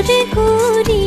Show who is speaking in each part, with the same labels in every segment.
Speaker 1: করে ঘুরি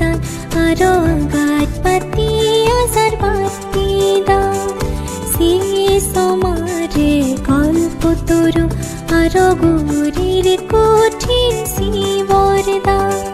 Speaker 1: দান আরও গাছ পাতি আসার বাতি দাও শেষ আমারে গল্প তরু আরও গৌরীর কঠিন শিবর দাও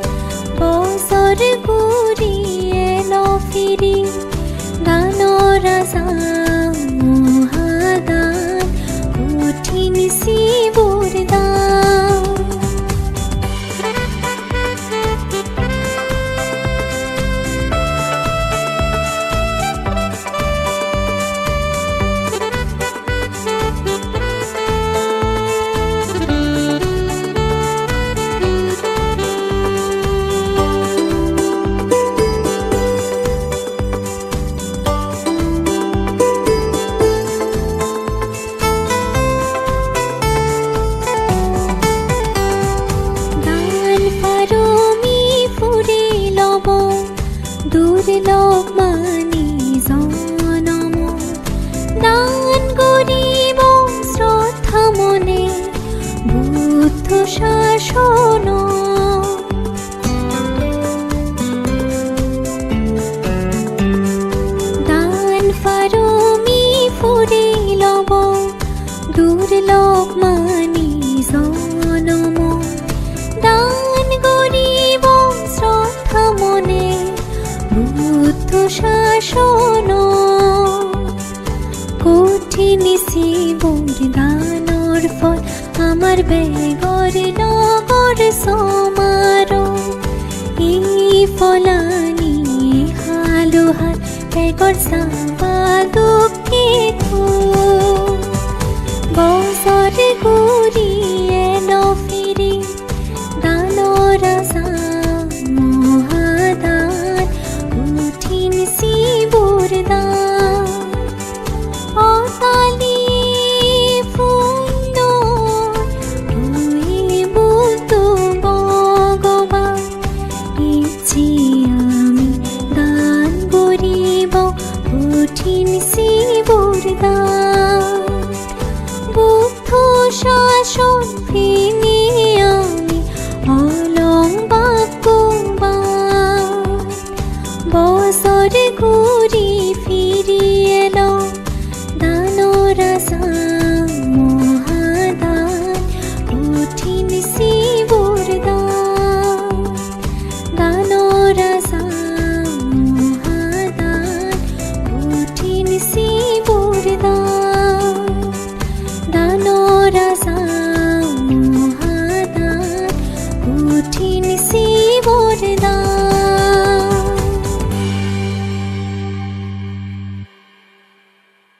Speaker 1: পারবে গরে নগরে সমারো এই ফলানি হালো হাত বেগর সাবা দুঃখে বস